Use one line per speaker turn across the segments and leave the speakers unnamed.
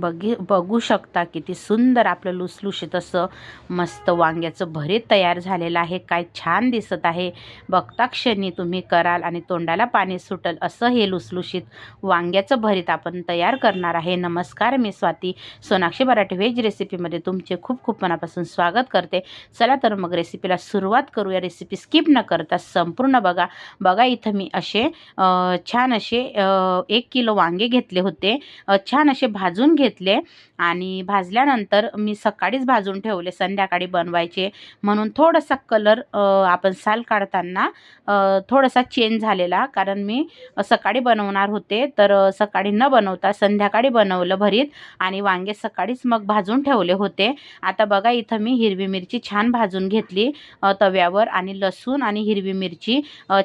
बघी बघू शकता किती सुंदर आपलं लुसलुशीत असं मस्त वांग्याचं भरीत तयार झालेलं आहे. काय छान दिसत आहे. बघता क्षणी तुम्ही कराल आणि तोंडाला पाणी सुटल असं हे लुसलुशीत वांग्याचं भरीत आपण तयार करणार आहे. नमस्कार मी स्वाती. सोनाक्षी मराठी व्हेज रेसिपीमध्ये तुमचे खूप खूप मनापासून स्वागत करते. चला तर मग रेसिपीला सुरुवात करूया रेसिपी स्किप न करता संपूर्ण बघा. बघा इथं मी असे छान असे एक किलो वांगे घेतले होते. छान असे भाजून घेतले आणि भाजल्यानंतर मी सकाळीच भाजून ठेवले संध्याकाळी बनवायचे. म्हणून थोडासा कलर आपण साल काढताना थोडासा चेंज झालेला. कारण मी सकाळी बनवणार होते तर सकाळी न बनवता संध्याकाळी बनवलं भरीत आणि वांगे सकाळीच मग भाजून ठेवले होते. आता बघा इथं मी हिरवी मिरची छान भाजून घेतली तव्यावर आणि लसूण आणि हिरवी मिरची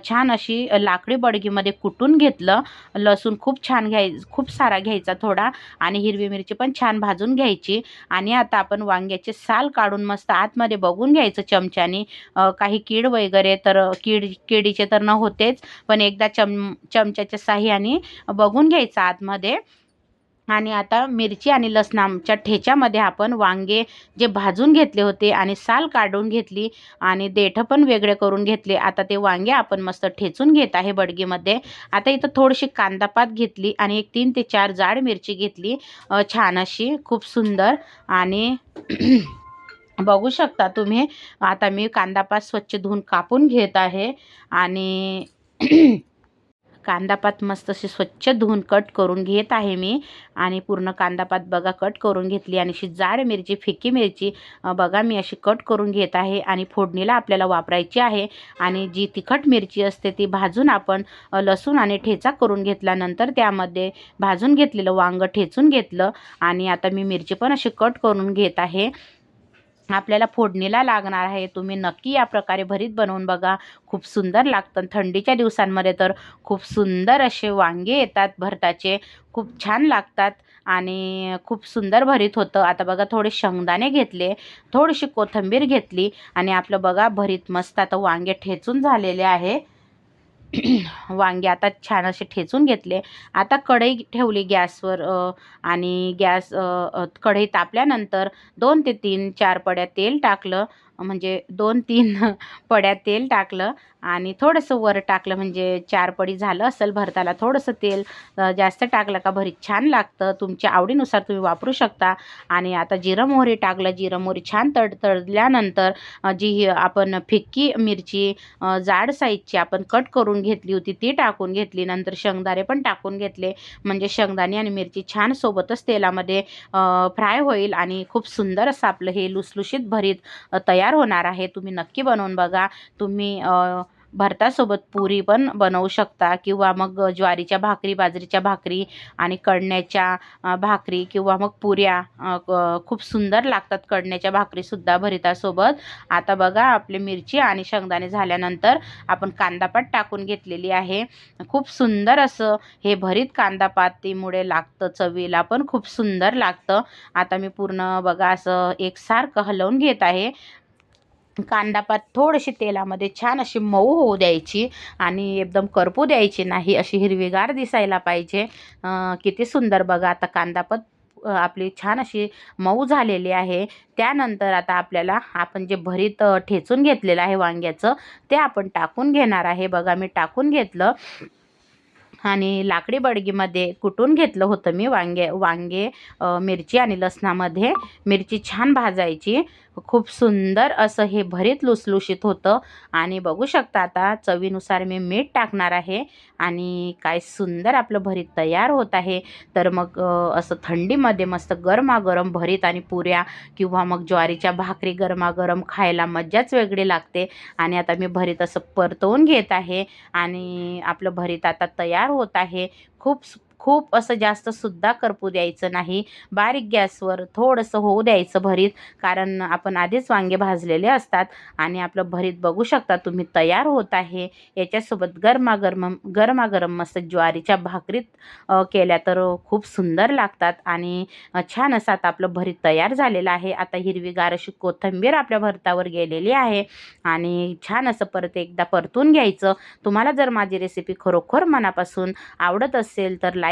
छान अशी लाकडी बडगीमध्ये कुटून घेतलं. लसूण खूप छान घ्याय खूप सारा घ्यायचा थोडा आणि हिरवी मिरची पण छान भाजून घ्यायची. आणि आता आपण वांग्याचे साल काढून मस्त आतमध्ये बघून घ्यायचं चमच्याने. काही कीड वगैरे तर कीड किडीचे तर न होतेच. पण एकदा चम चमच्याच्या साह्याने बघून घ्यायचं आतमध्ये. आणि आता मिरची आणि लसणाच्या ठेच्यामध्ये आपण वांगे जे भाजून घेतले होते आणि साल काढून घेतली आणि देठं पण वेगळे करून घेतले. आता ते वांगे आपण मस्त ठेचून घेत आहे बडगीमध्ये. आता इथं थोडीशी कांदापात घेतली आणि एक तीन ते चार जाड मिरची घेतली. छान अशी खूप सुंदर आणि बघू शकता तुम्ही आता मी कांदापात स्वच्छ धुवून कापून घेत आहे आणि कांदापात मस्त अशी स्वच्छ धुवून कट करून घेत आहे मी. आणि पूर्ण कांदापात बघा कट करून घेतली. आणि अशी जाड मिरची फिकी मिरची बघा मी अशी कट करून घेत आहे. आणि फोडणीला आपल्याला वापरायची आहे. आणि जी तिखट मिरची असते ती भाजून आपण लसूण आणि ठेचा करून घेतल्यानंतर त्यामध्ये भाजून घेतलेलं वांगं ठेचून घेतलं. आणि आता मी मिरची पण अशी कट करून घेत आहे. आपल्याला फोडणीला लागणार आहे. तुम्ही नक्की या प्रकारे भरीत बनवून बघा. खूप सुंदर लागतं. थंडीच्या दिवसांमध्ये तर खूप सुंदर असे वांगे येतात भरताचे. खूप छान लागतात आणि खूप सुंदर भरीत होतं. आता बघा थोडे शेंगदाणे घेतले थोडीशी कोथिंबीर घेतली आणि आपलं बघा भरीत मस्त आता वांगे ठेचून झालेले आहे. वांगे आता छान असे ठेचून घेतले. आता कढई ठेवली गॅसवर आणि गॅस कढई तापल्यानंतर दोन ते तीन चार पड्या तेल टाकलं. म्हणजे दोन तीन पड्या तेल टाकलं आणि थोडंसं वर टाकलं म्हणजे चार पडी झालं असेल भरताला थोडंसं तेल जास्त टाकलं का भरीत छान लागतं. तुमच्या आवडीनुसार तुम्ही वापरू शकता. आणि आता जिरं मोहरी टाकलं जिरं मोहरी छान तड तडल्यानंतर जी ही आपण फिक्की मिरची जाड साईजची आपण कट करून घेतली होती ती टाकून घेतली. नंतर शेंगदाणे पण टाकून घेतले. म्हणजे शेंगदाणे आणि मिरची छान सोबतच तेलामध्ये फ्राय होईल आणि खूप सुंदर असं आपलं हे लुसलुशीत भरीत तयार तयार होणार आहे. तुम्ही नक्की बनवून बघा. तुम्ही भरतासोबत पुरी पण बनवू शकता किंवा मग ज्वारीच्या भाकरी बाजरीच्या भाकरी आणि कडण्याच्या भाकरी किंवा मग पुऱ्या खूप सुंदर लागतात कडण्याच्या भाकरीसुद्धा भरितासोबत. आता बघा आपली मिरची आणि शेंगदाणे झाल्यानंतर आपण कांदापात टाकून घेतलेली आहे. खूप सुंदर असं हे भरीत कांदापातीमुळे लागतं चवीला पण खूप सुंदर लागतं. आता मी पूर्ण बघा असं एकसारखं हलवून घेत आहे. कांदापात थोडीशी तेलामध्ये छान अशी मऊ होऊ द्यायची आणि एकदम करपू द्यायची नाही अशी हिरवीगार दिसायला पाहिजे. किती सुंदर बघा आता कांदापात आपली छान अशी मऊ झालेली आहे. त्यानंतर आता आपल्याला आपण जे भरीत ठेचून घेतलेलं आहे वांग्याचं ते आपण टाकून घेणार आहे. बघा मी टाकून घेतलं आणि लाकडी बडगीमध्ये कुटून घेतलं होतं मी वांगे वांगे मिरची आणि लसणामध्ये. मिरची छान भाजायची. खूप सुंदर असं हे भरीत लुसलुशीत होतं. आणि बघू शकता आता चवीनुसार मी मीठ टाकणार आहे. आणि काय सुंदर आपलं भरीत तयार होत आहे. तर मग असं थंडीमध्ये मस्त गरमागरम भरीत आणि पुऱ्या किंवा मग ज्वारीच्या भाकरी गरमागरम खायला मज्जाच वेगळी लागते. आणि आता मी भरीत असं परतवून घेत आहे. आणि आपलं भरीत आता तयार होत आहे. खूप सु- खूप असं जास्त सुद्धा करपू द्यायचं नाही. बारीक गॅसवर थोडंसं होऊ द्यायचं भरीत कारण आपण आधीच वांगे भाजलेले असतात आणि आपलं भरीत बघू शकता तुम्ही तयार होत आहे. याच्यासोबत गरमागरम गरमागरम मस्त ज्वारीच्या भाकरीत केल्या तर खूप सुंदर लागतात आणि छान असं आता आपलं भरीत तयार झालेलं आहे. आता हिरवीगार अशी कोथिंबीर आपल्या भरतावर गेलेली आहे आणि छान असं परत एकदा परतून घ्यायचं. तुम्हाला जर माझी रेसिपी खरोखर मनापासून आवडत असेल तर लाईक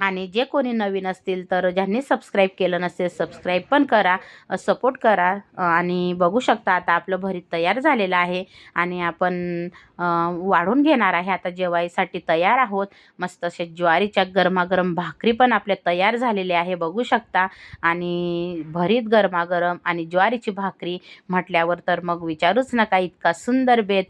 आणि जे कोणी नवीन असतील तर ज्यांनी सबस्क्राईब केलं नसेल सबस्क्राईब पण करा सपोर्ट करा आणि बघू शकता आता आपलं भरीत तयार झालेलं आहे आणि आपण वाढून घेणार आहे. आता जेवायसाठी तयार आहोत. मस्त असे ज्वारीच्या गरमागरम भाकरी पण आपल्या तयार झालेल्या आहे बघू शकता. आणि भरीत गरमागरम आणि ज्वारीची भाकरी म्हटल्यावर तर मग विचारूच नका इतका सुंदर बेत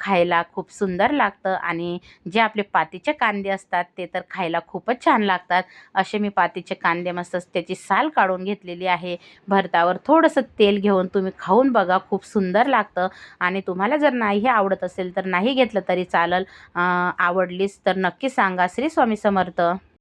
खायला खूप सुंदर लागतं. आणि जे आपले पातीचे कांदे असतात ते तर खायला खूपच छान लागतात. असे मी पातीचे कांदे मस्त त्याची साल काढून घेतलेली आहे. भरतावर थोडंसं तेल घेऊन तुम्ही खाऊन बघा खूप सुंदर लागतं. आणि तुम्हाला जर नाही आवडत असेल तर नाही घेतलं तरी चालेल. आवडलीच तर नक्की सांगा. श्री स्वामी समर्थ.